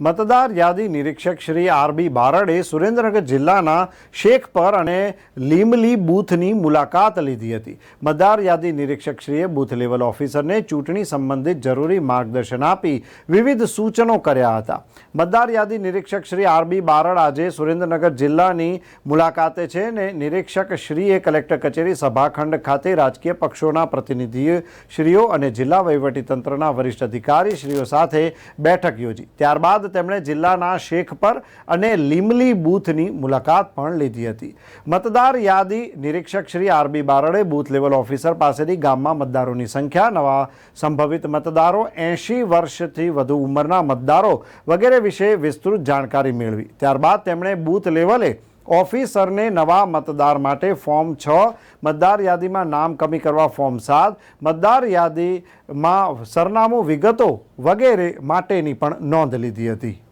મતદાર યાદી નિરીક્ષક શ્રી આરબી બારડે સુરેન્દ્રનગર જિલ્લાના શેખપર અને લીમલી બૂથની મુલાકાત લીધી હતી. મતદાર યાદી નિરીક્ષક શ્રીએ બૂથ લેવલ ઓફિસરને ચૂંટણી સંબંધિત જરૂરી માર્ગદર્શન આપી વિવિધ સૂચનો કર્યા હતા. મતદાર યાદી નિરીક્ષક શ્રી આરબી બારડ આજે સુરેન્દ્રનગર જિલ્લાની મુલાકાતે છે ને નિરીક્ષક શ્રીએ કલેક્ટર કચેરી સભાખંડ ખાતે રાજકીય પક્ષોના પ્રતિનિધિ શ્રીઓ અને જિલ્લા વહીવટીતંત્રના વરિષ્ઠ અધિકારી શ્રીઓ સાથે બેઠક યોજી. ત્યારબાદ તેમણે જિલ્લાના શેખપર અને લીમલી બૂથની મુલાકાત પણ લીધી હતી. મતદાર યાદી નિરીક્ષક Shri R B Barde booth level officer પાસેથી ગામમાં મતદારોની સંખ્યા, નવા સંભવિત મતદારો, એંશી વર્ષથી વધુ ઉંમરના મતદારો વગેરે વિશે વિસ્તૃત જાણકારી મેળવી. ત્યારબાદ તેમણે બૂથ લેવલે ઓફિસરને નવા મતદાર માટે ફોર્મ છ, મતદાર યાદીમાં નામ કમી કરવા ફોર્મ સાત, મતદાર યાદીમાં સરનામું વિગતો વગેરે માટેની પણ નોંધ લીધી હતી.